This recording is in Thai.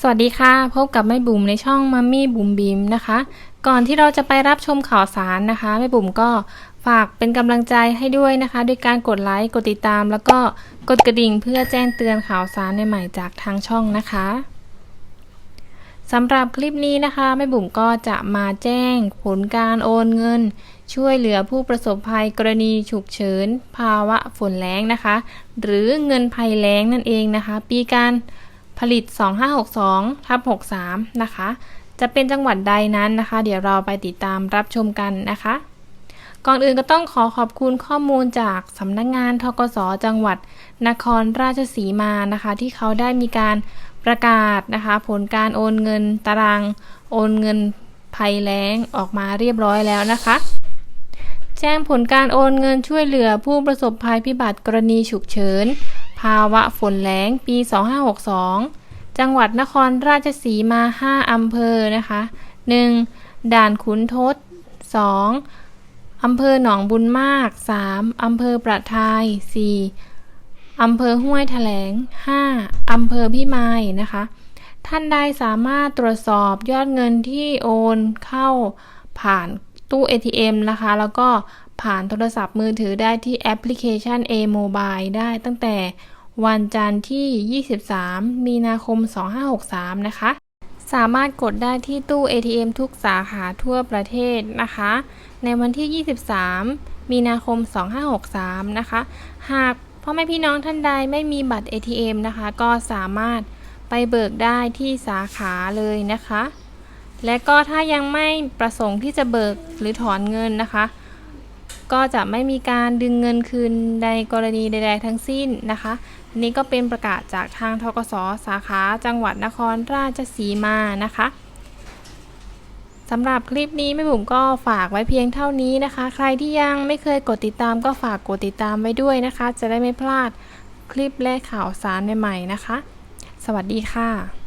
สวัสดีค่ะ พบกับแม่บุ๋มในช่องมัมมี่บุ๋มบิมนะคะ ก่อนที่เราจะไปรับชมข่าวสารนะคะแม่บุ๋มก็ฝากเป็นกำลังใจให้ด้วยนะคะ ด้วยการกดไลค์กดติดตาม แล้วก็กดกระดิ่งเพื่อแจ้งเตือนข่าวสารใหม่ๆจากทางช่องนะคะสำหรับคลิปนี้นะคะแม่บุ๋มก็จะมาแจ้งผลการโอนเงิน ช่วยเหลือผู้ประสบภัยกรณีฉุกเฉิน ภาวะฝนแล้งนะคะ หรือเงินภัยแล้งนั่นเองนะคะ ปีการ ผลิต 2562ทับ63 นะคะ จะเป็นจังหวัดใดนั้นนะคะ เดี๋ยวเราไปติดตามรับชมกันนะคะ ก่อนอื่นก็ต้องขอขอบคุณข้อมูลจากสำนักงงานทกสจังหวัด นครราชสีมานะคะ ที่เขาได้มีการประกาศนะคะ ผลการโอนเงินตาราง โอนเงินภัยแล้งออกมาเรียบร้อยแล้วนะคะ แจ้งผลการโอนเงินช่วยเหลือผู้ประสบภัยพิบัติกรณีฉุกเฉินาวะฝนแล้งปี 2562 จังหวัดนครราชสีมา 5 อำเภอนะคะ 1. ด่านขุนทด 2. อำเภอหนองบุญมาก 3. อำเภอประทาย 4. อำเภอห้วยแถลง 5. อำเภอพี่ไม้นะคะ ท่านใดสามารถตรวจสอบยอดเงินที่โอนเข้าผ่านตู้ ATM นะคะ แล้วก็ผ่านโทรศัพท์มือถือได้ที่แอปพลิเคชัน A-Mobile ได้ตั้งแต่ วันจันทร์ที่ 23 มีนาคม 2563 นะคะ สามารถกดได้ที่ตู้ ATM ทุกสาขาทั่วประเทศนะคะ ในวันที่ 23 มีนาคม 2563 นะคะ หากพ่อแม่พี่น้องท่านใดไม่มีบัตร ATM นะคะ ก็สามารถไปเบิกได้ที่สาขาเลยนะคะ และก็ถ้ายังไม่ประสงค์ที่จะเบิกหรือถอนเงินนะคะ ก็จะไม่มีการดึงเงินคืนในกรณีใดๆทั้งสิ้นนะคะอันนี้ก็เป็นประกาศจากทางทกสสาขาจังหวัดนครราชสีมานะคะสำหรับคลิปนี้แม่บุ๋มก็ฝากไว้เพียงเท่านี้นะคะ ใครที่ยังไม่เคยกดติดตามก็ฝากกดติดตามไว้ด้วยนะคะ จะได้ไม่พลาดคลิปและข่าวสารใหม่ๆนะคะ สวัสดีค่ะ